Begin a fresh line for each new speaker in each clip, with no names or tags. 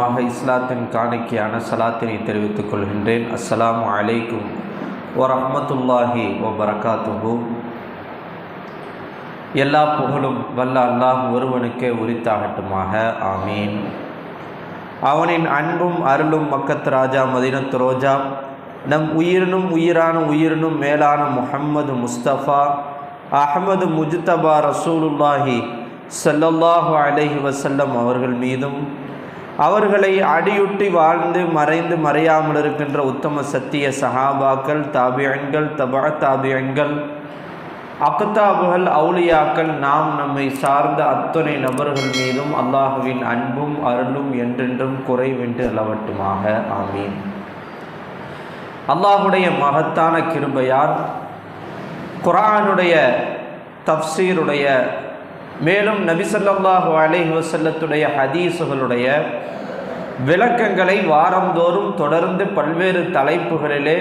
மூலமாக இஸ்லாத்தின் காணிக்கையான சலாத்தினை தெரிவித்துக் கொள்கின்றேன். அஸ்லாம் அலைக்கும் ஓ வபரகாத்துஹு. எல்லா புகழும் வல்ல அல்லாஹ் ஒருவனுக்கே உரித்தாகட்டுமாக. ஆமீன். அவனின் அன்பும் அருளும் மக்கத் ராஜா மதினத் ரோஜா. நம் உயிரினும் உயிரான உயிரினும் மேலான முஹம்மது முஸ்தபா. அஹமது முஜ்தபா ரசூலுல்லாஹி சல்லல்லாஹு அலஹி வசல்லம் அவர்கள் மீதும் அவர்களை அடியுட்டி வாழ்ந்து மறைந்து மறையாமல் இருக்கின்ற உத்தம சத்திய சஹாபாக்கள் தாபியன்கள் தபா தாபியன்கள் அக்தாபுகள் அவுளியாக்கள் நாம் நம்மை சார்ந்த அத்துணை நபர்கள் மீதும் அல்லாஹுவின் அன்பும் அருளும் என்றென்றும் குறைவென்று அளவட்டுமாக ஆமீன். அல்லாஹுடைய மகத்தான கிருபையால் குரானுடைய தப்சீருடைய மேலும் நபிசல்லாஹு அலைஹி வசல்லத்துடைய ஹதீஸுகளுடைய விளக்கங்களை வாரந்தோறும் தொடர்ந்து பல்வேறு தலைப்புகளிலே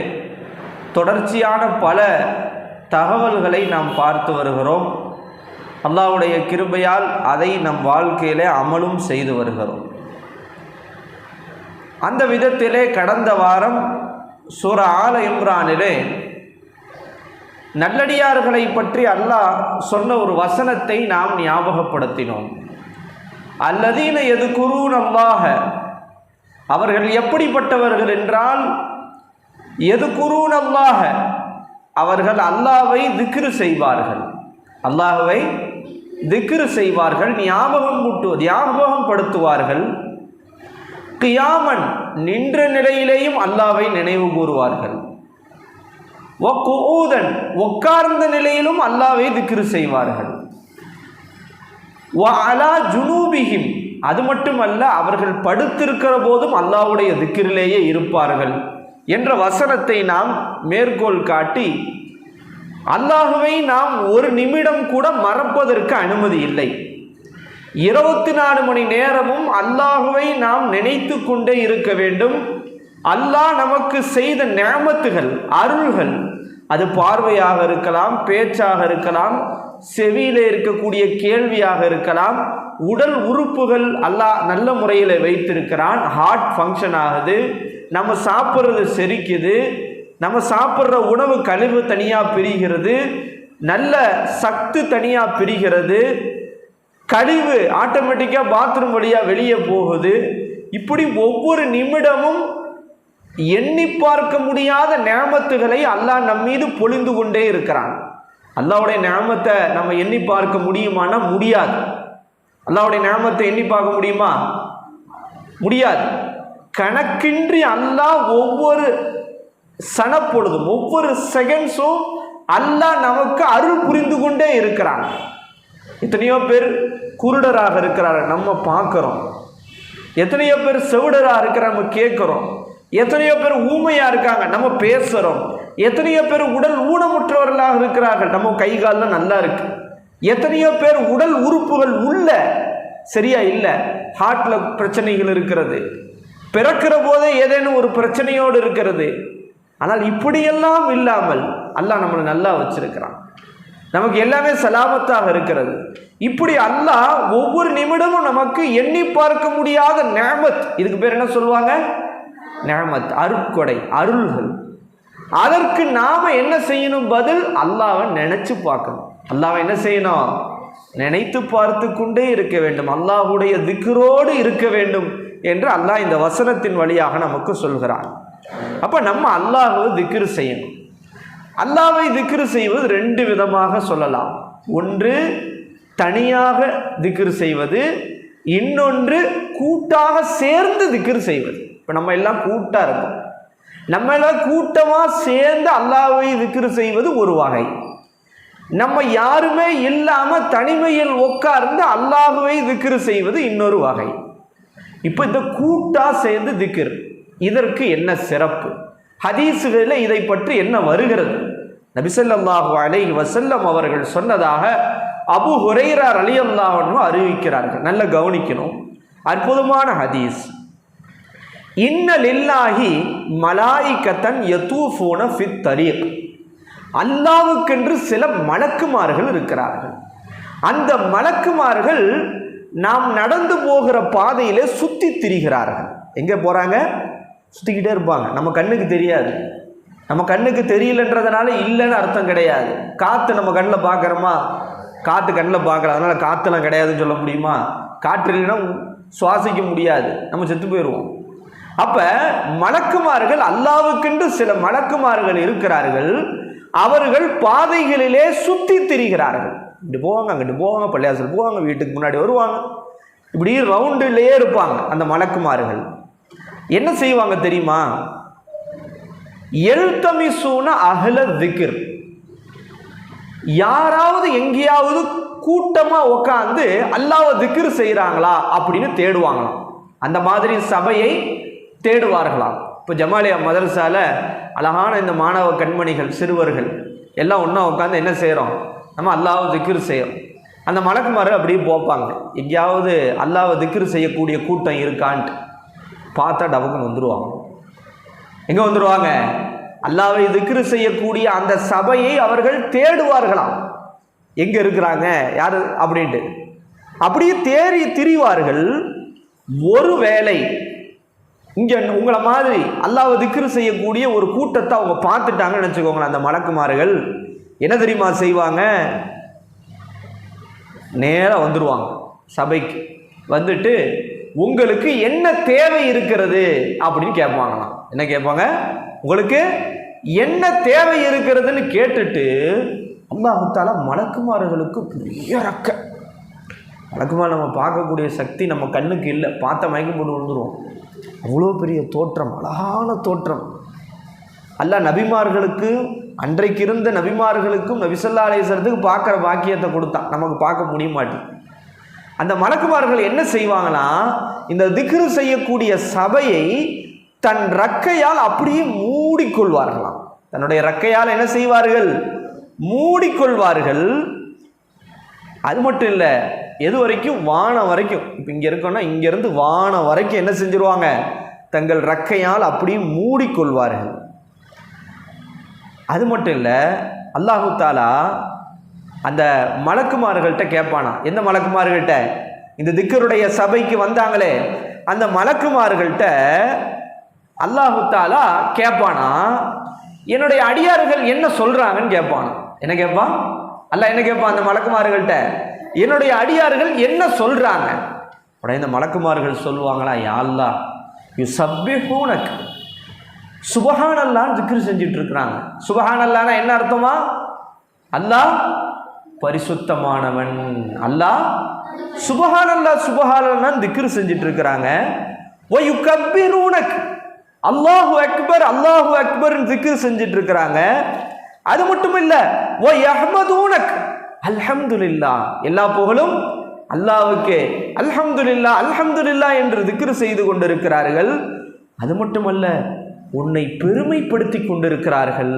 தொடர்ச்சியான பல தகவல்களை நாம் பார்த்து வருகிறோம். அல்லாவுடைய கிருபையால் அதை நம் வாழ்க்கையிலே அமலும் செய்து வருகிறோம். அந்த விதத்திலே கடந்த வாரம் சூர ஆல இம்ரானிலே நல்லடியார்களை பற்றி அல்லாஹ் சொன்ன ஒரு வசனத்தை நாம் ஞாபகப்படுத்தினோம். அல்லதீன எது குரூன் அல்லாஹ அவர்கள் எப்படிப்பட்டவர்கள் என்றால் எது குரூன் அல்லாஹ அவர்கள் அல்லாவை திக்ரு செய்வார்கள். அல்லாஹுவை திக்ரு செய்வார்கள் ஞாபகம் கூட்டு ஞாபகம் படுத்துவார்கள் கியாமன் நின்ற நிலையிலேயும் அல்லாவை நினைவு கூறுவார்கள். ஒக்கூதன் உட்கார்ந்த நிலையிலும் அல்லாவை திக்ரு செய்வார்கள். அலா ஜுனூபிஹிம் அது மட்டுமல்ல அவர்கள் படுத்திருக்கிற போதும் அல்லாவுடைய திக்கிரிலேயே இருப்பார்கள் என்ற வசனத்தை நாம் மேற்கோள் காட்டி அல்லாஹுவை நாம் ஒரு நிமிடம் கூட மறப்பதற்கு அனுமதி இல்லை. இருபத்தி நாலு மணி நேரமும் அல்லாஹுவை நாம் நினைத்து கொண்டே இருக்க வேண்டும். அல்லாஹ் நமக்கு செய்த நேமத்துகள் அருள்கள் அது பார்வையாக இருக்கலாம் பேச்சாக இருக்கலாம் செவியில் இருக்கக்கூடிய கேள்வியாக இருக்கலாம் உடல் உறுப்புகள் அல்லாஹ் நல்ல முறையில் வைத்திருக்கிறான். ஹார்ட் ஃபங்க்ஷன் ஆகுது. நம்ம சாப்பிட்றது செரிக்குது. நம்ம சாப்பிட்ற உணவு கழிவு தனியாக பிரிகிறது. நல்ல சத்து தனியாக பிரிகிறது. கழிவு ஆட்டோமேட்டிக்காக பாத்ரூம் வழியாக வெளியே போகுது. இப்படி ஒவ்வொரு நிமிடமும் எண்ணி பார்க்க முடியாத நேமத்துகளை அல்லாஹ் நம் மீது பொழிந்து கொண்டே இருக்கிறான். அல்லாவுடைய நேமத்தை நம்ம எண்ணி பார்க்க முடியுமானா முடியாது. அல்லாவுடைய நிலமத்தை எண்ணி பார்க்க முடியுமா? முடியாது. கணக்கின்றி அல்லாஹ் ஒவ்வொரு சனப்பொழுதும் ஒவ்வொரு செகண்ட்ஸும் அல்லாஹ் நமக்கு அருள் புரிந்து கொண்டே இருக்கிறான். எத்தனையோ பேர் குருடராக இருக்கிறார்கள் நம்ம பார்க்குறோம். எத்தனையோ பேர் செவிடராக இருக்கிற நம்ம கேட்குறோம். எத்தனையோ பேர் ஊமையாக இருக்காங்க நம்ம பேசுகிறோம் எத்தனையோ பேர் உடல் ஊனமுற்றவர்களாக இருக்கிறார்கள் நம்ம கை காலில் நல்லா இருக்குது எத்தனையோ பேர் உடல் உறுப்புகள் உள்ள சரியா இல்லை. ஹார்ட்டில் பிரச்சனைகள் இருக்கிறது. பிறக்கிற போதே ஏதேனும் ஒரு பிரச்சனையோடு இருக்கிறது. ஆனால் இப்படியெல்லாம் இல்லாமல் அல்லாஹ் நம்மளை நல்லா வச்சிருக்கிறான். நமக்கு எல்லாமே சலாபத்தாக இருக்கிறது. இப்படி அல்லாஹ் ஒவ்வொரு நிமிடமும் நமக்கு எண்ணி பார்க்க முடியாத நேமத் இதுக்கு பேர் என்ன சொல்லுவாங்க? நேமத் அருட்கொடை அருள்கள். அதற்கு நாம என்ன செய்யணும்? பதில் அல்லாவை நினைச்சு பார்க்கணும். அல்லாவை என்ன செய்யணும்? நினைத்து பார்த்து கொண்டே இருக்க வேண்டும். அல்லாஹுடைய திக்கரோடு இருக்க வேண்டும் என்று அல்லாஹ் இந்த வசனத்தின் வழியாக நமக்கு சொல்கிறான். அப்போ நம்ம அல்லாஹுவை திக்ரு செய்யணும். அல்லாவை திக்ரு செய்வது ரெண்டு விதமாக சொல்லலாம். ஒன்று தனியாக திக்ரு செய்வது. இன்னொன்று கூட்டாக சேர்ந்து திக்ரு செய்வது. இப்போ நம்ம எல்லாம் கூட்டாக இருக்கோம். நம்ம எல்லாம் கூட்டமாக சேர்ந்து அல்லாவை திக்ரு செய்வது ஒரு வகை. நம்ம யாருமே இல்லாமல் தனிமையில் உட்கார்ந்து அல்லாஹுவை திக்ரு செய்வது இன்னொரு வகை. இப்போ இந்த கூட்டாக சேர்ந்து திக்ரு. இதற்கு என்ன சிறப்பு? ஹதீஸுகளில் இதை பற்றி என்ன வருகிறது? நபிசல்லாஹு அலை வசல்லம் அவர்கள் சொன்னதாக அபு ஹுரைரார் அலி அல்லாஹனும் அறிவிக்கிறார்கள். நல்ல கவனிக்கணும். அற்புதமான ஹதீஸ். இன்னலில்லாஹி மலாயிக்கத்தன் யதூஃபூன ஃபித் தரீக் அல்லாவுக்கென்று சில மலக்குமார்கள் இருக்கிறார்கள். அந்த மலக்குமார்கள் நாம் நடந்து போகிற பாதையிலே சுற்றி திரிகிறார்கள். எங்கே போகிறாங்க சுற்றிக்கிட்டே இருப்பாங்க. நம்ம கண்ணுக்கு தெரியாது. நம்ம கண்ணுக்கு தெரியலன்றதுனால இல்லைன்னு அர்த்தம் கிடையாது. காற்று நம்ம கண்ணில் பார்க்குறோமா? காற்று கண்ணில் பார்க்குறோம் அதனால் காற்றுலாம் கிடையாதுன்னு சொல்ல முடியுமா? காற்று இல்லைன்னா சுவாசிக்க முடியாது. நம்ம செத்து போயிடுவோம் அப்போ மலக்குமார்கள் அல்லாவுக்கென்று சில மலக்குமார்கள் இருக்கிறார்கள். அவர்கள் பாதைகளிலே சுற்றி திரிகிறார்கள். இங்கிட்டு போவாங்க அங்கிட்டு போவாங்க பள்ளியாசல் போவாங்க வீட்டுக்கு முன்னாடி வருவாங்க. இப்படி ரவுண்டுலேயே இருப்பாங்க அந்த மலக்குமார்கள். என்ன செய்வாங்க தெரியுமா? எல்தமிசூன அகல திகிர். யாராவது எங்கேயாவது கூட்டமாக உட்காந்து அல்லாவை திக்ர் செய்கிறாங்களா அப்படின்னு தேடுவாங்களாம். அந்த மாதிரி சபையை தேடுவார்களாம். இப்போ ஜமாலியா மதரசால அழகான இந்த மாணவ கண்மணிகள் சிறுவர்கள் எல்லாம் ஒன்றா உட்காந்து என்ன செய்கிறோம் நம்ம அல்லாவை திக்ர் செய்கிறோம் அந்த மலக்குமாறு அப்படியே போப்பாங்க. எங்கேயாவது அல்லாவை திக்ரு செய்யக்கூடிய கூட்டம் இருக்கான்ட்டு பார்த்தா டபக்குன்னு வந்துடுவாங்க எங்கே வந்துடுவாங்க அல்லாவை திக்ரு செய்யக்கூடிய அந்த சபையை அவர்கள் தேடுவார்களாம். எங்கே இருக்கிறாங்க? யார்? அப்படின்ட்டு. அப்படியே தேறி திரிவார்கள். ஒரு வேளை இங்கே உங்களை மாதிரி அல்லாவை திக்ரு செய்யக்கூடிய ஒரு கூட்டத்தை அவங்க பார்த்துட்டாங்கன்னு நினச்சிக்கோங்களேன் அந்த மலக்குமார்கள். என்ன தெரியுமா செய்வாங்க? நேராக வந்துடுவாங்க சபைக்கு. வந்துட்டு உங்களுக்கு என்ன தேவை இருக்கிறது? அப்படின்னு கேட்பாங்களாம். என்ன கேட்பாங்க? உங்களுக்கு என்ன தேவை இருக்கிறதுன்னு கேட்டுட்டு அல்லாஹால மலக்குமார்களுக்கு பெரிய ரக்க வழக்கமாக நம்ம பார்க்கக்கூடிய சக்தி நம்ம கண்ணுக்கு இல்லை. பார்த்த மயக்கம் போட்டு விழுந்துருவோம். அவ்வளோ பெரிய தோற்றம் அழகான தோற்றம். அல்ல நபிமார்களுக்கு அன்றைக்கு இருந்த நபிமார்களுக்கும் நபிசல்லா அலேசரத்துக்கு பார்க்குற பாக்கியத்தை கொடுத்தான். நமக்கு பார்க்க முடிய மாட்டேன் அந்த மலக்குமார்கள் என்ன செய்வாங்கன்னா இந்த திக்ரு செய்யக்கூடிய சபையை தன் ரக்கையால் அப்படியே மூடிக்கொள்வார்களாம். தன்னுடைய ரக்கையால் என்ன செய்வார்கள்? மூடிக்கொள்வார்கள். அது மட்டும் இல்லை எது வரைக்கும் வானம் வரைக்கும். இப்போ இங்கே இருக்கோன்னா இங்கேருந்து வானம் வரைக்கும் என்ன செஞ்சிருவாங்க? தங்கள் ரக்கையால் அப்படியே மூடிக்கொள்வார்கள். அது மட்டும் இல்லை அல்லாஹு தாலா அந்த மலக்குமார்கள்ட்ட கேட்பானா எந்த மலக்குமார்கள்ட்ட? இந்த திக்கருடைய சபைக்கு வந்தாங்களே அந்த மலக்குமார்கள்ட்ட அல்லாஹு தாலா கேட்பானா என்னுடைய அடியார்கள் என்ன சொல்கிறாங்கன்னு கேட்பானா என்ன கேட்பான் அல்ல என்ன கேட்பான் அந்த மலக்குமார்கள்ட்ட? என்னுடைய அடியார்கள் என்ன சொல்கிறாங்க உடனே இந்த மலக்குமார்கள் சொல்லுவாங்களா யாழ்லா யு சப்பிஹூனக் சுபஹானல்லான்னு திக்ரு செஞ்சுட்டு இருக்கிறாங்க சுபஹானல்லான்னா என்ன அர்த்தமா? அல்லாஹ் பரிசுத்தமானவன். அல்லாஹ் சுபஹான் அல்லா சுபஹான் திக்ரு செஞ்சுட்டு இருக்கிறாங்க ஓ யு கப்பீரூனக் அல்லாஹு அக்பர் அல்லாஹு அக்பர்னு திக்ரு செஞ்சுட்டு இருக்கிறாங்க அது மட்டும் இல்லை ஓ யஹ்மதூனக் அல்ஹம்துலில்லா. எல்லா புகழும் அல்லாவுக்கு. அல்ஹம்துலில்லா அல்ஹம்துலில்லா என்று திக்ரு செய்து கொண்டிருக்கிறார்கள். அது மட்டுமல்ல உன்னை பெருமைப்படுத்தி கொண்டிருக்கிறார்கள்.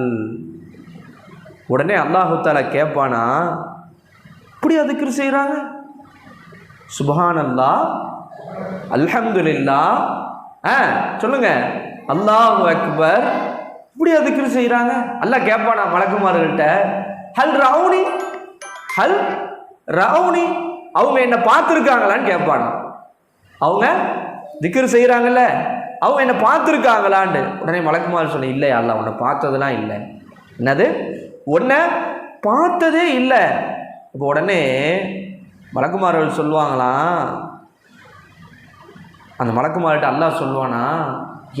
உடனே அல்லாஹு தாலா கேட்பானா இப்படி அதுக்கு செய்கிறாங்க சுபஹான் அல்லா அல்ஹம்துலில்லா. ஆ சொல்லுங்க. அல்லாஹ் அக்பர். இப்படி அதுக்கு செய்கிறாங்க அல்லாஹ் கேட்பானா மலக்குமார்கள்ட்ட. ஹல் ரவுனி ஹல் ரவுனி அவங்க என்னை பார்த்துருக்காங்களான்னு கேட்பானா. அவங்க திக்ரு செய்கிறாங்கல்ல அவங்க என்னை பார்த்துருக்காங்களான்னு உடனே மலக்குமார் சொன்ன இல்லை அல்ல உன்னை பார்த்ததெல்லாம் இல்லை. என்னது? உன்னை பார்த்ததே இல்லை. இப்போ உடனே மலக்குமார்கள் சொல்லுவாங்களாம். அந்த மலக்குமார்கிட்ட அல்லாஹ் சொல்லுவானா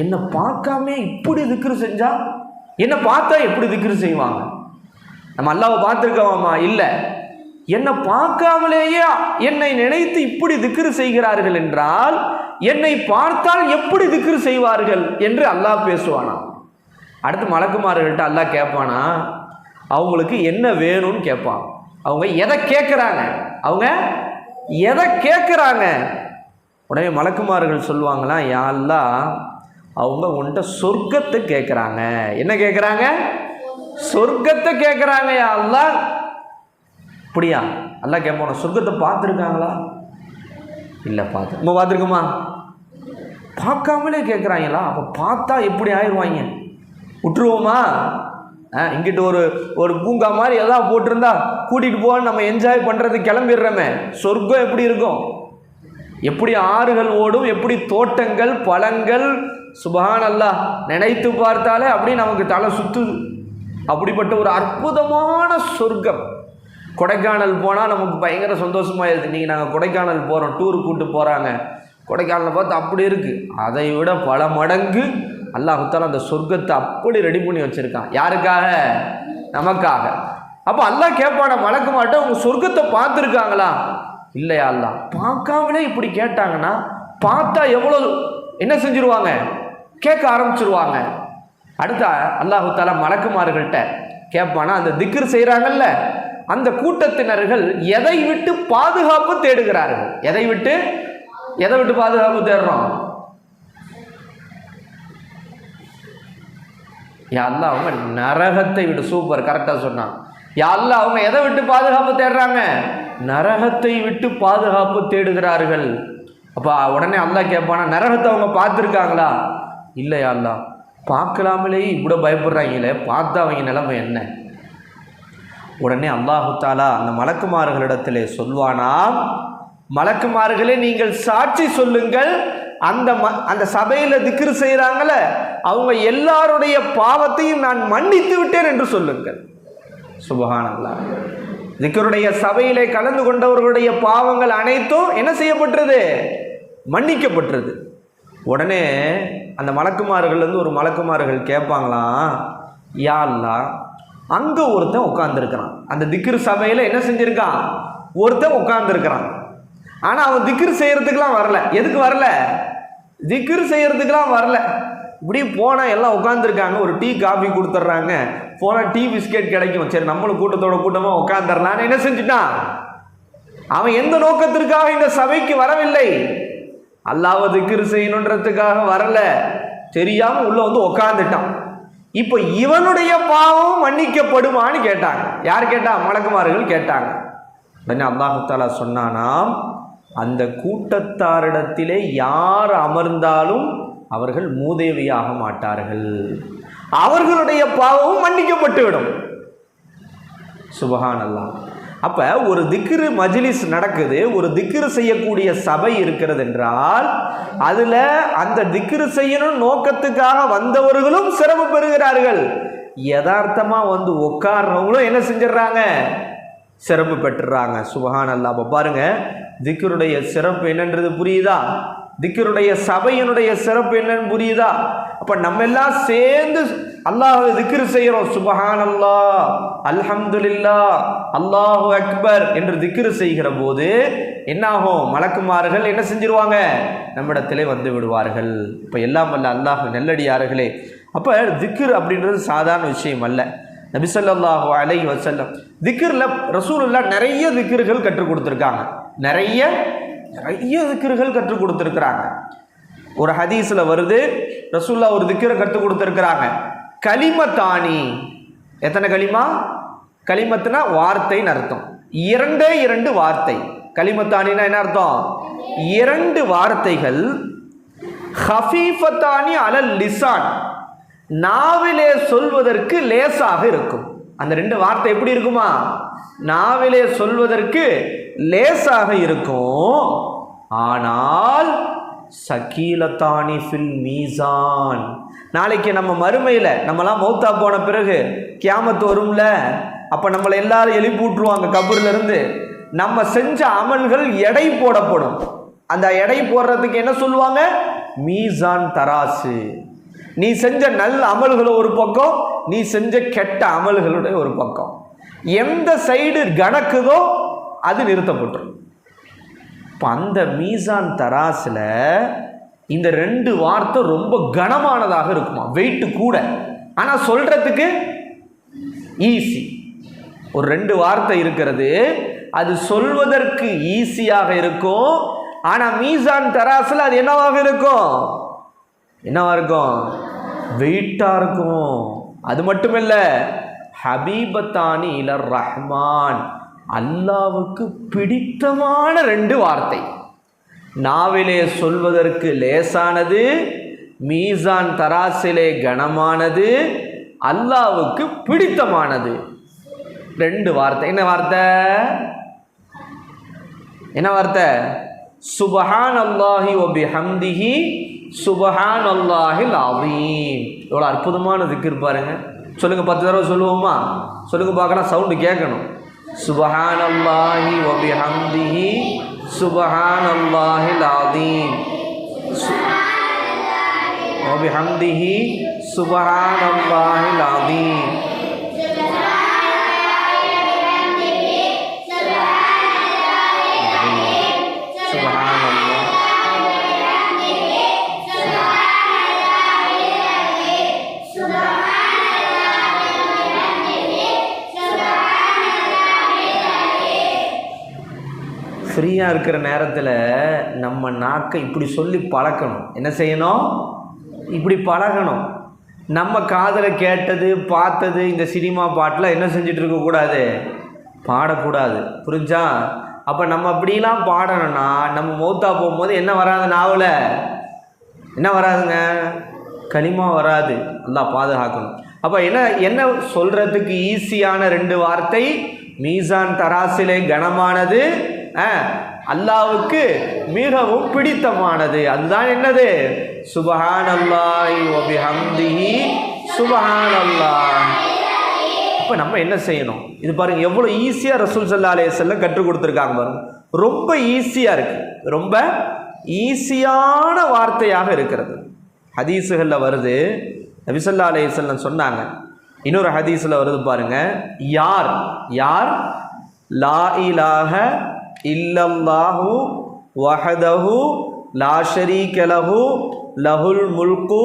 என்னை பார்க்காம இப்படி திக்ரு செஞ்சா? என்னை பார்த்தா எப்படி திக்ரு செய்வாங்க? நம்ம அல்லாவை பார்த்துருக்கவாமா இல்லை. என்னை பார்க்காமலேயே என்னை நினைத்து இப்படி திக்ரு செய்கிறார்கள் என்றால் என்னை பார்த்தால் எப்படி திக்ரு செய்வார்கள் என்று அல்லாஹ் பேசுவானா? அடுத்து மலக்குமார்கள்ட்ட அல்லாஹ் கேட்பானா? அவங்களுக்கு என்ன வேணும்னு கேட்பான். அவங்க எதை கேட்குறாங்க? அவங்க எதை கேட்குறாங்க? உடனே மலக்குமார்கள் சொல்லுவாங்களாம் யாரெல்லாம் அவங்க உன்கிட்ட சொர்க்கத்தை கேட்குறாங்க. என்ன கேட்குறாங்க? சொர்க்கத்தை கேட்குறாங்க யாரெல்லாம் அப்படியா? எல்லாம் கேட்போம் சொர்க்கத்தை பார்த்துருக்காங்களா? இல்லை பார்த்து நம்ம பார்த்துருக்குமா? பார்க்காமலே கேட்குறாங்களா அப்போ பார்த்தா எப்படி ஆயிடுவாங்க? விட்டுருவோமா? இங்கிட்டு ஒரு ஒரு பூங்கா மாதிரி எதாவது போட்டிருந்தா கூட்டிகிட்டு போவான்னு நம்ம என்ஜாய் பண்ணுறது கிளம்பிடுறோமே. சொர்க்கம் எப்படி இருக்கும்? எப்படி ஆறுகள் ஓடும்? எப்படி தோட்டங்கள் பழங்கள்? சுபஹான் நினைத்து பார்த்தாலே அப்படி நமக்கு தலை சுத்துது. அப்படிப்பட்ட ஒரு அற்புதமான சொர்க்கம். கொடைக்கானல் போனால் நமக்கு பயங்கர சந்தோஷமாக இருக்குது இன்றைக்கி நாங்கள் கொடைக்கானல் போகிறோம் டூர் கூட்டு போகிறாங்க கொடைக்கானலை பார்த்து அப்படி இருக்குது அதை விட பல மடங்கு அல்லாஹுத்தால அந்த சொர்க்கத்தை அப்படி ரெடி பண்ணி வச்சுருக்கான். யாருக்காக? நமக்காக. அப்போ அல்லாஹ் கேட்பான மறக்க மாட்டேன் உங்கள் சொர்க்கத்தை பார்த்துருக்காங்களா? இல்லையா அல்லா பார்க்காமலே இப்படி கேட்டாங்கன்னா பார்த்தா எவ்வளோ என்ன செஞ்சுருவாங்க? கேட்க ஆரம்பிச்சிருவாங்க. அடுத்த அல்லாஹு தாலா மலக்குமார்கள்ட்ட கேட்பானா அந்த திக்ரு செய்கிறாங்கல்ல அந்த கூட்டத்தினர்கள் எதை விட்டு பாதுகாப்பு தேடுகிறார்கள்? எதை விட்டு? எதை விட்டு பாதுகாப்பு தேடுறோம்? யாழ்லா அவங்க நரகத்தை விட்டு சூப்பர் கரெக்டாக சொன்னான். யாழ்லா அவங்க எதை விட்டு பாதுகாப்பு தேடுறாங்க? நரகத்தை விட்டு பாதுகாப்பு தேடுகிறார்கள். அப்போ உடனே அல்லா கேட்பானா நரகத்தை அவங்க பார்த்துருக்காங்களா? இல்லையா அல்லா பார்க்கலாமலே இவ்வளோ பயப்படுறாங்களே பார்த்தா அவங்க நிலைமை என்ன? உடனே அல்லாஹுத்தாலா அந்த மலக்குமார்களிடத்திலே சொல்வானாம் மலக்குமார்களே நீங்கள் சாட்சி சொல்லுங்கள். அந்த ம அந்த சபையில் திக்ரு செய்கிறாங்கள அவங்க எல்லாருடைய பாவத்தையும் நான் மன்னித்து விட்டேன் என்று சொல்லுங்கள். சுபகானல்லா திக்கருடைய சபையிலே கலந்து கொண்டவர்களுடைய பாவங்கள் அனைத்தும் என்ன செய்யப்பட்டது மன்னிக்கப்பட்டது உடனே அந்த மலக்குமார்கள்லேருந்து ஒரு மலக்குமார்கள் கேட்பாங்களாம் யாழ்லா அங்கே ஒருத்தன் உட்காந்துருக்கிறான் அந்த திக்ரு சபையில் என்ன செஞ்சுருக்கான்? ஒருத்தன் உட்காந்துருக்கிறான் ஆனால் அவன் திக்ரு செய்கிறதுக்கெலாம் வரல. எதுக்கு வரல? திக்ரு செய்கிறதுக்கெலாம் வரல. இப்படி போனால் எல்லாம் உட்காந்துருக்காங்க ஒரு டீ காஃபி கொடுத்துட்றாங்க. போனால் டீ பிஸ்கெட் கிடைக்கும். சரி நம்மளும் கூட்டத்தோட கூட்டமாக உட்காந்துடலான்னு என்ன செஞ்சுட்டான்? அவன் எந்த நோக்கத்திற்காக இந்த சபைக்கு வரவில்லை? அல்லாவ திக்ரு செய்யணுன்றதுக்காக வரல. தெரியாமல் உள்ளே வந்து உக்காந்துட்டான் இப்போ இவனுடைய பாவம் மன்னிக்கப்படுமான்னு கேட்டாங்க. யார் கேட்டா? மலக்குமார்கள் கேட்டாங்க. உடனே அல்லாஹாலா சொன்னானாம் அந்த கூட்டத்தாரிடத்திலே யார் அமர்ந்தாலும் அவர்கள் மூதேவியாக மாட்டார்கள். அவர்களுடைய பாவமும் மன்னிக்கப்பட்டுவிடும். சுபஹான் அல்லாஹ் அப்போ ஒரு திக்ரு மஜிலிஸ் நடக்குது ஒரு திக்ரு செய்யக்கூடிய சபை இருக்கிறது என்றால் அதில் அந்த திக்ரு செய்யணும் நோக்கத்துக்காக வந்தவர்களும் சிரமம் பெறுகிறார்கள். யதார்த்தமாக வந்து உட்கார்றவங்களும் என்ன செஞ்சிடுறாங்க சிறப்பு பெற்றுறாங்க. சுபஹான் அல்லா அப்போ பாருங்க திக்கருடைய சிறப்பு என்னன்றது புரியுதா? திக்கருடைய சபையினுடைய சிறப்பு என்னன்னு புரியுதா? அப்போ நம்ம எல்லாம் சேர்ந்து அல்லாஹ் திக்ரு செய்கிறோம் சுபஹான் அல்லா அல்ஹம்துலில்லா அல்லாஹு அக்பர் என்று திக்ரு செய்கிற போது என்னாகும்? மலக்குமார்கள் என்ன செஞ்சிருவாங்க? நம்மிடத்திலே வந்து விடுவார்கள். இப்போ எல்லாம் அல்ல அல்லாஹ் நெல்லடியார்களே. அப்போ திக்ர் அப்படின்றது சாதாரண விஷயம் அல்ல. நபிசல்லாஹு அலை வசல்லம் திக்ரில் ரசூலுல்லா நிறைய திக்ர்கள் கற்றுக் கொடுத்துருக்காங்க. நிறைய நிறைய திக்ருகள் கற்றுக் கொடுத்துருக்குறாங்க. ஒரு ஹதீஸில் வருது ரசூல்லா ஒரு திக்கரை கற்றுக் கொடுத்துருக்குறாங்க. களிமத்தானி எத்தனை களிமா? களிமத்துனா வார்த்தைன்னு அர்த்தம். இரண்டே இரண்டு வார்த்தை. களிமத்தாணின்னா என்ன அர்த்தம்? இரண்டு வார்த்தைகள். ஹஃபீஃபத்தானி அலல் லிசான். நாவிலே சொல்வதற்கு லேசாக இருக்கும். அந்த ரெண்டு வார்த்தை எப்படி இருக்குமா? நாவிலே சொல்வதற்கு லேசாக இருக்கும். ஆனால் சகீலத்தானி ஃபில் மீசான். நாளைக்கு நம்ம மறுமையில் நம்மலாம் மௌத்தா போன பிறகு கியாமத்து வரும்ல? அப்போ நம்மளை எல்லாரும் எழுப்பி விட்ருவாங்க நம்ம செஞ்ச அமல்கள் எடை போடப்படும். அந்த எடை போடுறதுக்கு என்ன சொல்லுவாங்க? மீசான் தராசு. நீ செஞ்ச நல்ல அமல்களை ஒரு பக்கம் நீ செஞ்ச கெட்ட அமல்களுடைய ஒரு பக்கம். எந்த சைடு கணக்குதோ அது நிறுத்தப்பட்டுரும். இப்போ அந்த மீசான் தராசில் இந்த ரெண்டு வார்த்தை ரொம்ப கனமானதாக இருக்குமா? வெயிட்டு கூட. ஆனால் சொல்கிறதுக்கு ஈஸி ஒரு ரெண்டு வார்த்தை இருக்கிறது அது சொல்வதற்கு ஈஸியாக இருக்கும். ஆனால் மீசான் தராசில் அது என்னவாக இருக்கும்? என்னவாக இருக்கும்? வெயிட்டாக இருக்கும். அது மட்டும் இல்லை ஹபீபத்தானி இலர் ரஹ்மான். அல்லாவுக்கு பிடித்தமான ரெண்டு வார்த்தை. நாவிலே சொல்வதற்கு லேசானது மீசான் தராசிலே கனமானது அல்லாவுக்கு பிடித்தமானது. ரெண்டு வார்த்தை. என்ன வார்த்தை? என்ன வார்த்தை? சுபஹான் அல்லாஹி ஒபி ஹம்திஹி சுபஹான் அல்லாஹில் அவீம் எவ்வளோ அற்புதமான திக்கிர் பாருங்க. சொல்லுங்க பத்து தடவை சொல்லுவோமா? சொல்லுங்க பார்க்கலாம் சவுண்டு கேட்கணும். சுபஹான் அல்லாஹி ஒபி ஹம்திஹி சுபஹான் அல்லாஹில் அவீம் ஒபி ஹம்திஹி சுபஹான் ஃப்ரீயாக இருக்கிற நேரத்தில் நம்ம நாக்கை இப்படி சொல்லி பழக்கணும். என்ன செய்யணும்? இப்படி பழகணும். நம்ம காதில் கேட்டது பார்த்தது இந்த சினிமா பாட்டில் என்ன செஞ்சுட்டு இருக்கக்கூடாது பாடக்கூடாது. புரிஞ்சா? அப்போ நம்ம அப்படிலாம் பாடணும்னா நம்ம மௌத்தா போகும்போது என்ன வராது நாவில்? என்ன வராதுங்க? களிமா வராது. நல்லா பாதுகாக்கணும். அப்போ என்ன என்ன சொல்கிறதுக்கு ஈஸியான ரெண்டு வார்த்தை? மீசான் தராசிலே கனமானது அல்லாவுக்கு மிகவும் பிடித்தமானது. அதுதான் என்னது? சுபஹான் அல்லாஹி வபிஹம்திஹி சுபஹான் அல்லாஹ் இப்போ நம்ம என்ன செய்யணும்? இது பாருங்க எவ்வளோ ஈஸியாக ரசூல் சல்லா அலையம் கற்றுக் கொடுத்துருக்காங்க பாருங்க. ரொம்ப ஈஸியாக இருக்கு. ரொம்ப ஈஸியான வார்த்தையாக இருக்கிறது. ஹதீஸுகளில் வருது. நபிசல்லா அலையம் சொன்னாங்க. இன்னொரு ஹதீஸில் வருது பாருங்க. யார்? யார்? லா இலாக இல்லல்லாஹு வஹதஹு லா ஷரீக லஹு லஹுல் முல்கு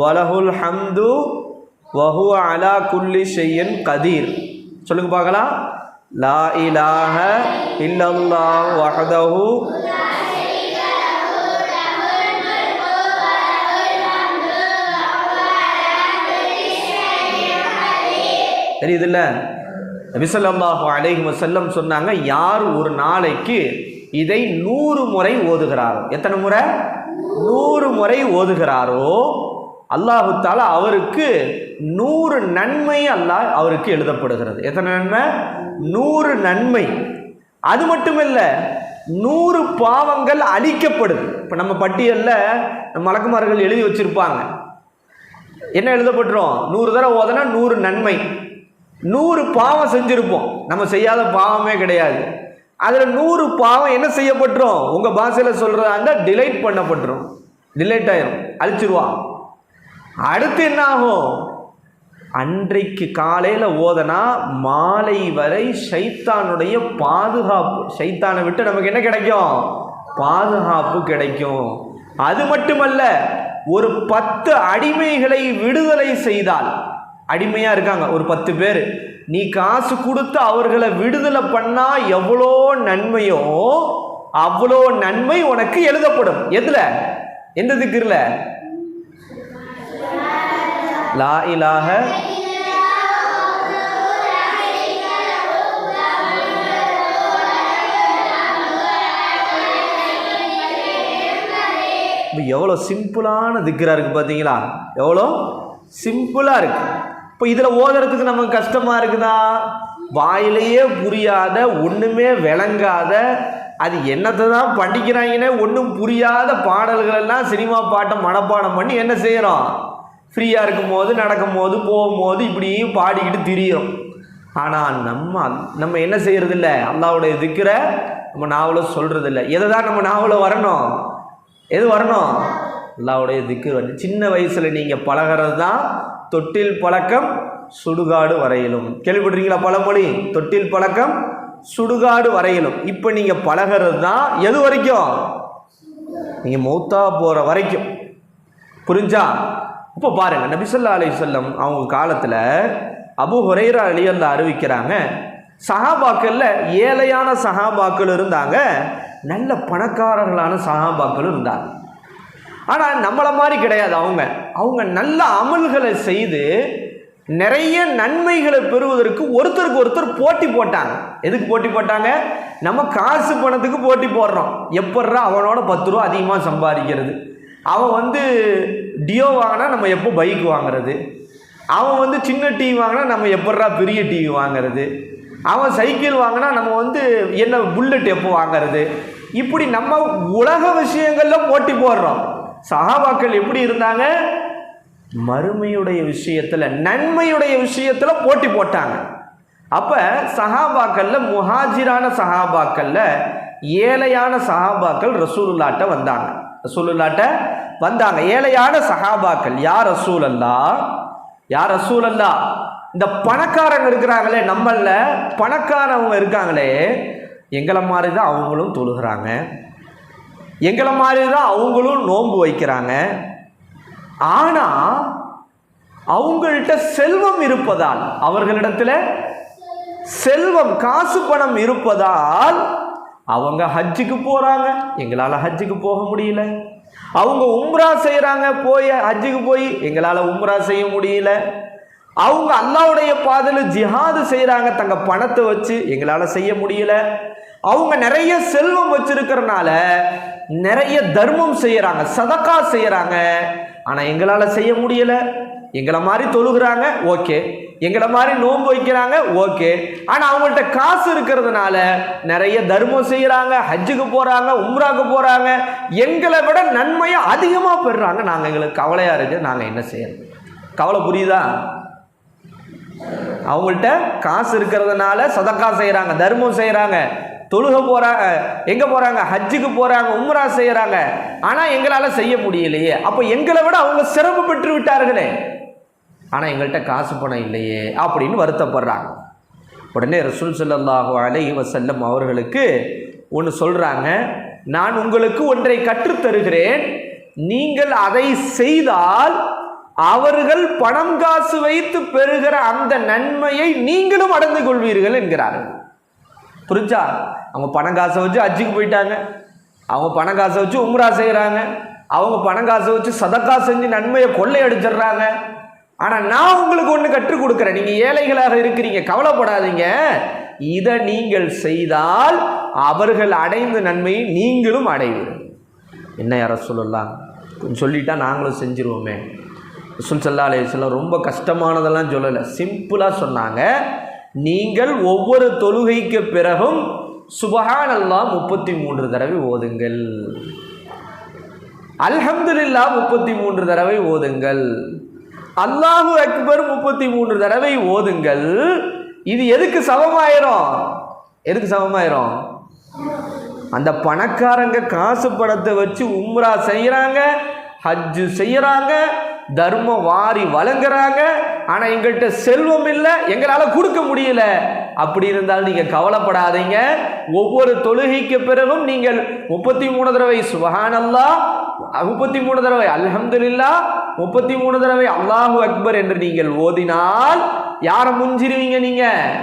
வலஹுல் ஹம்து வஹு அலா குல்லி ஷெய்யன் கதீர். சொல்லுங்க பார்க்கலாம். லா இலாஹ இல்லல்லாஹ் வஹதஹு தெரியுதுல்ல? நபிசல்லாஹு அலைஹி வசல்லம் சொன்னாங்க யார் ஒரு நாளைக்கு இதை நூறு முறை ஓதுகிறாரோ? எத்தனை முறை? நூறு முறை ஓதுகிறாரோ அல்லாஹு தாலா அவருக்கு நூறு நன்மை அல்லாஹ் அவருக்கு எழுதப்படுகிறது. எத்தனை நன்மை? நூறு நன்மை. அது மட்டும் இல்லை நூறு பாவங்கள் அழிக்கப்படுது. இப்போ நம்ம பட்டியலில் மலக்குமார்கள் எழுதி வச்சிருப்பாங்க. என்ன எழுதப்பட்டுரும் நூறு தடவை ஓதனா நூறு நன்மை. நூறு பாவம் செஞ்சுருப்போம். நம்ம செய்யாத பாவமே கிடையாது. அதில் நூறு பாவம் என்ன செய்யப்பட்டுரும்? உங்கள் பாஷையில் சொல்கிறதா இருந்தால் டிலைட் பண்ணப்பட்டுரும். டிலைட் ஆயிரும். அழிச்சிருவான் அடுத்து என்ன ஆகும்? அன்றைக்கு காலையில் ஓதனா மாலை வரை சைத்தானுடைய பாதுகாப்பு சைத்தானை விட்டு நமக்கு என்ன கிடைக்கும்? பாதுகாப்பு கிடைக்கும். அது மட்டுமல்ல ஒரு பத்து அடிமைகளை விடுதலை செய்தால் அடிமையாக இருக்காங்க. ஒரு பத்து பேர். நீ காசு கொடுத்து அவர்களை விடுதலை பண்ணால் எவ்வளோ நன்மையோ அவ்வளோ நன்மை உனக்கு எழுதப்படும். எதில்? எந்த திக்கிரில்? லா இலாக எவ்வளோ சிம்பிளான திக்கரா இருக்குது பார்த்தீங்களா எவ்வளோ சிம்பிளாக இருக்குது இப்போ இதில் ஓதுறதுக்கு நமக்கு கஷ்டமாக இருக்குதா? வாயிலேயே புரியாத ஒன்றுமே விளங்காத அது என்னத்தை தான் படிக்கிறாங்கன்னே ஒன்றும் புரியாத பாடல்கள் எல்லாம் சினிமா பாட்டை மனப்பாடம் பண்ணி என்ன செய்கிறோம் ஃப்ரீயாக இருக்கும் போது நடக்கும் போது போகும்போது இப்படி பாடிக்கிட்டு திரியும். ஆனால் நம்ம நம்ம என்ன செய்யறதில்ல? அல்லாவுடைய திக்கிற நம்ம நாவலும் சொல்கிறதில்ல எதை தான் நம்ம நாவல வரணும்? எது வரணும்? அல்லாவுடைய திக்கு வந்து சின்ன வயசில் நீங்கள் பழகிறது தான் தொட்டில் பழக்கம் சுடுகாடு வரையிலும். கேள்விப்பட்டிருக்கீங்களா பழமொழி? தொட்டில் பழக்கம் சுடுகாடு வரையிலும். இப்போ நீங்கள் பழகிறது தான் எது வரைக்கும்? நீங்கள் மௌத்தா போகிற வரைக்கும். புரிஞ்சா? இப்போ பாருங்கள் நபிசல்லா அலி சொல்லம் அவங்க காலத்தில் அபு ஹுரைரா அலியல்ல அறிவிக்கிறாங்க சகாபாக்களில் ஏழையான சஹாபாக்கள் இருந்தாங்க நல்ல பணக்காரர்களான சஹாபாக்களும் இருந்தாங்க. ஆனால் நம்மளை மாதிரி கிடையாது அவங்க. அவங்க நல்ல அமல்களை செய்து நிறைய நன்மைகளை பெறுவதற்கு ஒருத்தருக்கு ஒருத்தர் போட்டி போட்டாங்க. எதுக்கு போட்டி போட்டாங்க? நம்ம காசு பணத்துக்கு போட்டி போடுறோம். எப்பட்றா அவனோட பத்து ரூபா அதிகமாக சம்பாதிக்கிறது? அவன் வந்து டியோ வாங்கினா நம்ம எப்போ பைக் வாங்குறது? அவன் வந்து சின்ன டிவி வாங்கினா நம்ம எப்பட்றா பெரிய டிவி வாங்குறது? அவன் சைக்கிள் வாங்கினா நம்ம வந்து என்ன புல்லட் எப்போ வாங்குறது? இப்படி நம்ம உலக விஷயங்களில் போட்டி போடுறோம். சஹாபாக்கள் எப்படி இருந்தாங்க? மறுமையுடைய விஷயத்தில் நன்மையுடைய விஷயத்தில் போட்டி போட்டாங்க. அப்போ சஹாபாக்கள்ல முஹாஜிரான சஹாபாக்கள்ல ஏழையான சஹாபாக்கள் ரசூலுல்லாட்ட வந்தாங்க. ரசூலுல்லாட்ட வந்தாங்க. ஏழையான சஹாபாக்கள் யார் ரசூல் அல்லா யார் ரசூல் அல்லா இந்த பணக்காரங்க இருக்கிறாங்களே நம்மள பணக்காரவங்க இருக்காங்களே எங்களை மாதிரி தான் அவங்களும் தொழுகிறாங்க. எங்களை மாதிரி தான் அவங்களும் நோன்பு வைக்கிறாங்க. ஆனால் அவங்கள்ட்ட செல்வம் இருப்பதால் அவர்களிடத்தில் செல்வம் காசு பணம் இருப்பதால் அவங்க ஹஜ்ஜுக்கு போகிறாங்க எங்களால் ஹஜ்ஜுக்கு போக முடியல. அவங்க உம்ரா செய்கிறாங்க போய் ஹஜ்ஜுக்கு போய் எங்களால் உம்ரா செய்ய முடியல. அவங்க அல்லாவுடைய பாதையில் ஜிஹாது செய்கிறாங்க தங்க பணத்தை வச்சு எங்களால் செய்ய முடியல. அவங்க நிறைய செல்வம் வச்சிருக்கிறனால நிறைய தர்மம் செய்கிறாங்க சதக்கா செய்கிறாங்க ஆனால் எங்களால் செய்ய முடியல. எங்களை மாதிரி தொழுகிறாங்க ஓகே. எங்களை மாதிரி நோன்பு வைக்கிறாங்க ஓகே. ஆனால் அவங்கள்ட்ட காசு இருக்கிறதுனால நிறைய தர்மம் செய்கிறாங்க ஹஜ்ஜுக்கு போகிறாங்க உம்ராக்கு போகிறாங்க எங்களை விட நன்மையை அதிகமாக பெறுறாங்க. நாங்கள் எங்களுக்கு கவலையாக இருக்குது நாங்கள் என்ன செய்யணும் கவலை புரியுதா? அவங்கள்ட்ட காசு இருக்கிறதுனால சதக்கா செய்கிறாங்க தர்மம் செய்கிறாங்க தொழுக போகிறாங்க எங்கே போகிறாங்க ஹஜ்ஜுக்கு போகிறாங்க உம்ரா செய்கிறாங்க ஆனால் எங்களால் செய்ய முடியலையே. அப்போ எங்களை விட அவங்க சிரமம் பெற்று விட்டார்களே. ஆனால் எங்கள்கிட்ட காசு பணம் இல்லையே அப்படின்னு வருத்தப்படுறாங்க. உடனே ரசூல் ஸல்லல்லாஹு அலை வசல்லம் அவர்களுக்கு ஒன்று சொல்கிறாங்க நான் உங்களுக்கு ஒன்றை கற்றுத் தருகிறேன் நீங்கள் அதை செய்தால் அவர்கள் பணம் காசு வைத்து பெறுகிற அந்த நன்மையை நீங்களும் அடைந்து கொள்வீர்கள் என்கிறார்கள். புரிஞ்சா? அவங்க பணம் காசை வச்சு அஜிக்கு போயிட்டாங்க. அவங்க பணம் காசை வச்சு உம்ரா செய்கிறாங்க அவங்க பணம் காசை வச்சு சதக்கா செஞ்சு நன்மையை கொள்ளையடிச்சிடுறாங்க. ஆனால் நான் உங்களுக்கு ஒன்று கற்றுக் கொடுக்குறேன். நீங்கள் ஏழைகளாக இருக்கிறீங்க. கவலைப்படாதீங்க. இதை நீங்கள் செய்தால் அவர்கள் அடைந்த நன்மையை நீங்களும் அடைவீர்கள். என்ன யார சொல்லலாம் கொஞ்சம் சொல்லிட்டா நாங்களும் செஞ்சிருவோமே. ரசூல் சல்லா அலையம் ரொம்ப கஷ்டமானதெல்லாம் சொல்லலை. சிம்பிளாக சொன்னாங்க. நீங்கள் ஒவ்வொரு தொழுகைக்கு பிறகும் சுபஹானல்லா முப்பத்தி மூன்று தடவை ஓதுங்கள். அல்ஹம்துலில்லா முப்பத்தி மூன்று தடவை ஓதுங்கள். அல்லாஹு அக்பர் முப்பத்தி மூன்று தடவை ஓதுங்கள். இது எதுக்கு சமமாயிரும்? எதுக்கு சமமாயிரும்? அந்த பணக்காரங்க காசு பணத்தை வச்சு உம்ரா செய்கிறாங்க ஹஜ்ஜு செய்கிறாங்க தர்மம் வாரி வழங்குறாங்க. ஆனால் எங்கள்கிட்ட செல்வம் இல்லை எங்களால் கொடுக்க முடியல. அப்படி இருந்தால் நீங்கள் கவலைப்படாதீங்க. ஒவ்வொரு தொழுகைக்கு பிறகும் நீங்கள் முப்பத்தி மூணு தடவை சுபஹானல்லா முப்பத்தி மூணு தடவை அல்ஹம்துல்லா முப்பத்தி மூணு தடவை அல்லாஹு அக்பர் என்று நீங்கள் ஓதினால் யாரை முஞ்சிருவீங்க நீங்கள்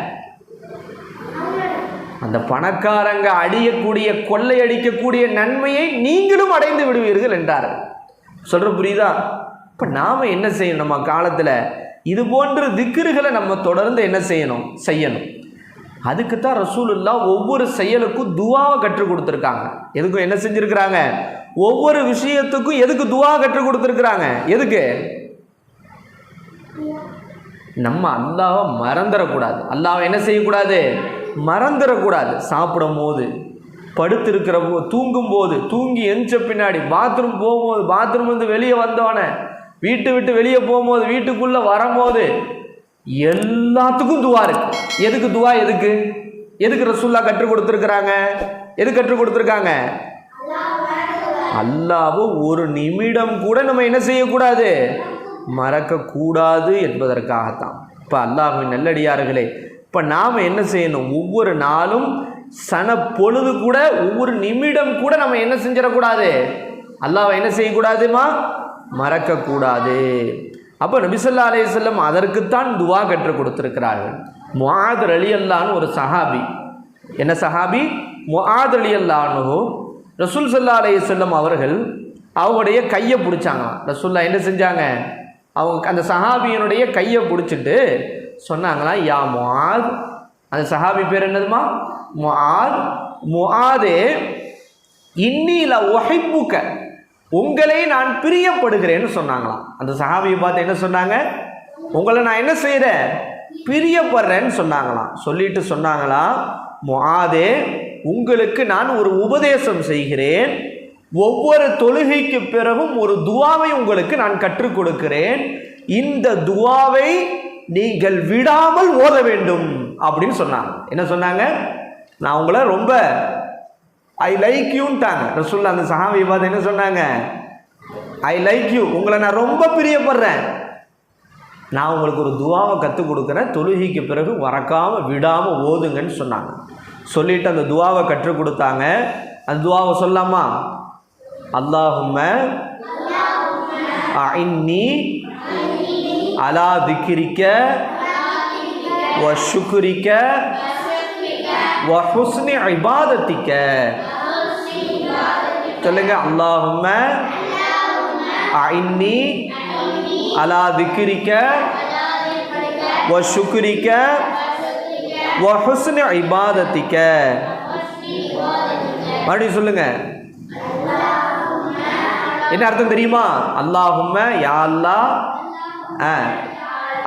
அந்த பணக்காரங்க அடியக்கூடிய கொள்ளை அடிக்கக்கூடிய நன்மையை நீங்களும் அடைந்து விடுவீர்கள் என்றார் சொல்கிற புரியுதா? இப்போ நாம் என்ன செய்யணும் நம்ம காலத்தில் இது போன்ற திக்கிறுகளை நம்ம தொடர்ந்து என்ன செய்யணும்? செய்யணும். அதுக்கு தான் ரசூலுல்லா ஒவ்வொரு செயலுக்கும் துவாவை கற்றுக் கொடுத்துருக்காங்க. எதுக்கும் என்ன செஞ்சுருக்கிறாங்க? ஒவ்வொரு விஷயத்துக்கும் எதுக்கு துவா கற்றுக் கொடுத்துருக்குறாங்க? எதுக்கு? நம்ம அல்லாவை மறந்துடக்கூடாது. அல்லாவை என்ன செய்யக்கூடாது? மறந்துடக்கூடாது. சாப்பிடும் போது படுத்திருக்கிற போ தூங்கும் போது தூங்கி எந்த பின்னாடி பாத்ரூம் போகும்போது பாத்ரூம் வந்து வெளியே வந்தோடனே வீட்டை விட்டு வெளியே போகும்போது வீட்டுக்குள்ளே வரும்போது எல்லாத்துக்கும் துவா இருக்கு. எதுக்கு துவா எதுக்கு? எதுக்கு ரசூல்லா கற்றுக் கொடுத்துருக்குறாங்க? எது கற்றுக் கொடுத்துருக்காங்க? அல்லாவை ஒரு நிமிடம் கூட நம்ம என்ன செய்யக்கூடாது? மறக்கக்கூடாது என்பதற்காகத்தான். இப்போ அல்லாஹின் நல்லடியார்களே இப்போ நாம் என்ன செய்யணும்? ஒவ்வொரு நாளும் சன பொழுது கூட ஒவ்வொரு நிமிடம் கூட நம்ம என்ன செஞ்சிடக்கூடாது? அல்லாவை என்ன செய்யக்கூடாதுமா? மறக்கக்கூடாது. அப்போ நபிசல்லா அலையம் அதற்குத்தான் துவா கற்றுக் கொடுத்துருக்கிறார்கள். முஹாத் அலி அல்லான்னு ஒரு சஹாபி. என்ன சஹாபி? முஹாத் அலி அல்லானு ரசூல் சல்லா அலையம் அவர்கள் அவங்களுடைய கையை பிடிச்சாங்களாம். ரசூல்லா என்ன செஞ்சாங்க? அவங்க அந்த சஹாபியனுடைய கையை பிடிச்சிட்டு சொன்னாங்களாம் யா முஹாத் அந்த சஹாபி பேர் என்னதுமா? முஹாத் முஹாதே இன்னில ஒஹைப்புக்க உங்களை நான் பிரியப்படுகிறேன்னு சொன்னாங்களாம். அந்த சஹாபியை பார்த்து என்ன சொன்னாங்க? உங்களை நான் என்ன செய்கிறேன் பிரியப்படுறேன்னு சொன்னாங்களாம். சொல்லிட்டு சொன்னாங்களாம் மாதே உங்களுக்கு நான் ஒரு உபதேசம் செய்கிறேன். ஒவ்வொரு தொழுகைக்கு பிறகும் ஒரு துவாவை உங்களுக்கு நான் கற்றுக் கொடுக்கிறேன். இந்த துவாவை நீங்கள் விடாமல் ஓத வேண்டும் அப்படின்னு சொன்னாங்க. என்ன சொன்னாங்க? நான் உங்களை ரொம்ப ஐ லைக் யூன்ட்டாங்க ரசூல்லா அந்த சஹாபி பார்த்து என்ன சொன்னாங்க? ஐ லைக் யூ உங்களை நான் ரொம்ப பிரியப்படுறேன். நான் உங்களுக்கு ஒரு துவாவை கற்றுக் கொடுக்குறேன். தொழுகைக்கு பிறகு மறக்காமல் விடாமல் ஓதுங்கன்னு சொன்னாங்க. சொல்லிட்டு அந்த துவாவை கற்றுக் கொடுத்தாங்க. அந்த துவாவை சொல்லாமா அல்லாஹும்ம அஇன்னி அலா திக்ரிக்க வ ஷுக்ரிக்க வ ஹுஸ்னி இபாதத்திக்க. சொல்லுங்க அல்லாஹும அஇன்னி அலா விக்கிரிக்க வ ஷுக்ரிக்க வ ஹுஸ்னி இபாதத்திக்க. மறுபடியும் சொல்லுங்க என்ன அர்த்தம் தெரியுமா? அல்லாஹும்ம யா அல்லாஹ்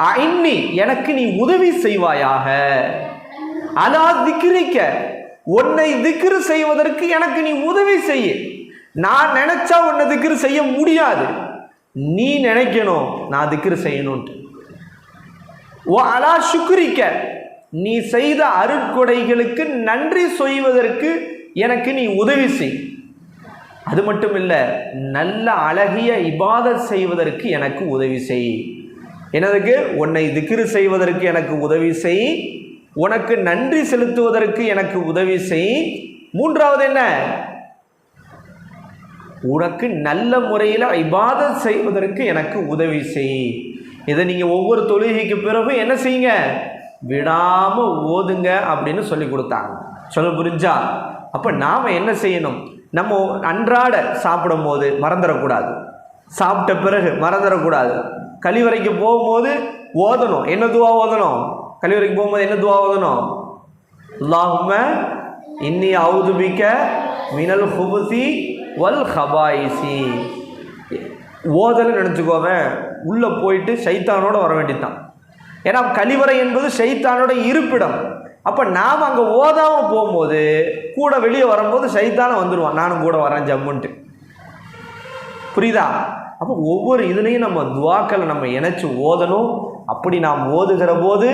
ஆ எனக்கு நீ உதவி செய்வாயாக. அலா திக்ரிக்க உன்னை திக்ரு செய்வதற்கு எனக்கு நீ உதவி செய்ய. நான் நினச்சா உன்னை திக்கிற செய்ய முடியாது. நீ நினைக்கணும் நான் திக்ரு செய்யணும்ன்ட்டு ஓ அலா சுக்ரிக்க. நீ செய்த அருட்கொடைகளுக்கு நன்றி செய்வதற்கு எனக்கு நீ உதவி செய். அது மட்டும் இல்லை நல்ல அழகிய இபாதத் செய்வதற்கு எனக்கு உதவி செய். எனதுக்கு உன்னை திக்ரு செய்வதற்கு எனக்கு உதவி செய். உனக்கு நன்றி செலுத்துவதற்கு எனக்கு உதவி செய். மூன்றாவது என்ன? உனக்கு நல்ல முறையில் இபாதத் செய்வதற்கு எனக்கு உதவி செய். இதை நீங்கள் ஒவ்வொரு தொழுகைக்கு பிறகு என்ன செய்யுங்க? விடாமல் ஓதுங்க அப்படின்னு சொல்லி கொடுத்தாங்க. சொல்ல புரிஞ்சா? அப்போ நாம் என்ன செய்யணும்? நம்ம அன்றாட சாப்பிடும் போது மறந்துடக்கூடாது. சாப்பிட்ட பிறகு மறந்துடக்கூடாது. கழிவறைக்கு போகும்போது ஓதணும். என்ன துவா ஓதணும்? கழிவறைக்கு போகும்போது என்ன துவா ஓதணும்? அல்லாஹும்ம இன்னி அவுதுபிக்க மினல் ஹுபுசி வல் ஹபாயிசி. ஓதல்னு நினச்சிக்கோவேன் உள்ளே போயிட்டு சைத்தானோட வர வேண்டியதுதான். ஏன்னா கழிவறை என்பது சைத்தானோட இருப்பிடம். அப்போ நாம் அங்கே ஓதாமல் போகும்போது கூட வெளியே வரும்போது சைத்தானம் வந்துடுவான் நானும் கூட வரேன் ஜம்முன்ட்டு. புரியுதா? அப்போ ஒவ்வொரு இதுலேயும் நம்ம துவாக்களை நம்ம இணைச்சி ஓதணும். அப்படி நாம் ஓதுகிற போது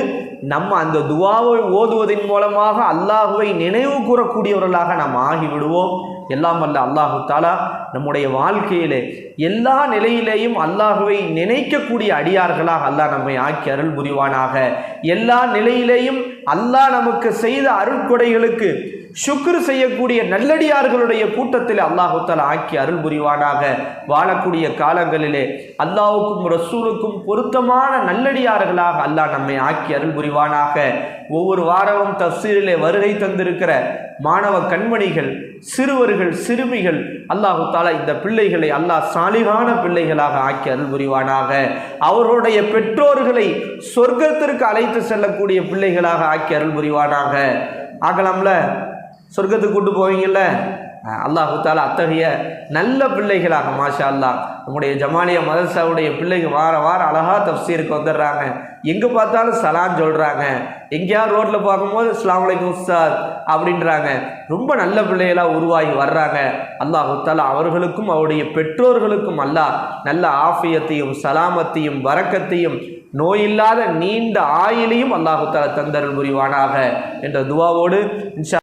நம்ம அந்த துவாவை ஓதுவதன் மூலமாக அல்லாஹுவை நினைவு கூறக்கூடியவர்களாக நாம் ஆகிவிடுவோம். எல்லாம் அல்ல அல்லாஹு தாலா நம்முடைய வாழ்க்கையிலே எல்லா நிலையிலேயும் அல்லாஹுவை நினைக்கக்கூடிய அடியார்களாக அல்லாஹ் நம்மை ஆக்கி அருள் புரிவானாக. எல்லா நிலையிலேயும் அல்லாஹ் நமக்கு செய்த அருட்கொடைகளுக்கு சுக்ரு செய்யக்கூடிய நல்லடியார்களுடைய கூட்டத்தில் அல்லாஹு ஆக்கி அருள் புரிவானாக. வாழக்கூடிய காலங்களிலே அல்லாஹுக்கும் ரசூலுக்கும் பொருத்தமான நல்லடியார்களாக அல்லாஹ் நம்மை ஆக்கி அருள் புரிவானாக. ஒவ்வொரு வாரமும் தப்சீரிலே வருகை தந்திருக்கிற மாணவ கண்மணிகள் சிறுவர்கள் சிறுமிகள் அல்லாஹு தாலா இந்த பிள்ளைகளை அல்லாஹ் சாலிகான பிள்ளைகளாக ஆக்கி அருள் புரிவானாக. அவர்களுடைய பெற்றோர்களை சொர்க்கத்திற்கு அழைத்து செல்லக்கூடிய பிள்ளைகளாக ஆக்கி அருள் புரிவானாக. ஆகலாம்ல? சொர்க்கத்துக்கு கூட்டு போவீங்கல்ல? அஹ் தாலா அத்தகைய நல்ல பிள்ளைகளாக மாஷா அல்லாஹ் நம்முடைய ஜமாலிய மதர்சாவுடைய பிள்ளைங்க வார வாரம் அழகா தப்சீருக்கு வந்துடுறாங்க. எங்கே பார்த்தாலும் சலான் சொல்கிறாங்க எங்கேயாவது ரோட்டில் பார்க்கும்போது இஸ்லாம் அலைக்கும் உஸ்தாத் அப்படின்றாங்க. ரொம்ப நல்ல பிள்ளைகளாக உருவாகி வர்றாங்க. அல்லாஹு அவர்களுக்கும் அவருடைய பெற்றோர்களுக்கும் அல்லாஹ் நல்ல ஆஃபியத்தையும் சலாமத்தையும் வரக்கத்தையும் நோயில்லாத நீண்ட ஆயிலையும் அல்லாஹுத்தால தாலா தந்தருள் புரிவானாக என்ற துவாவோடு இன்ஷா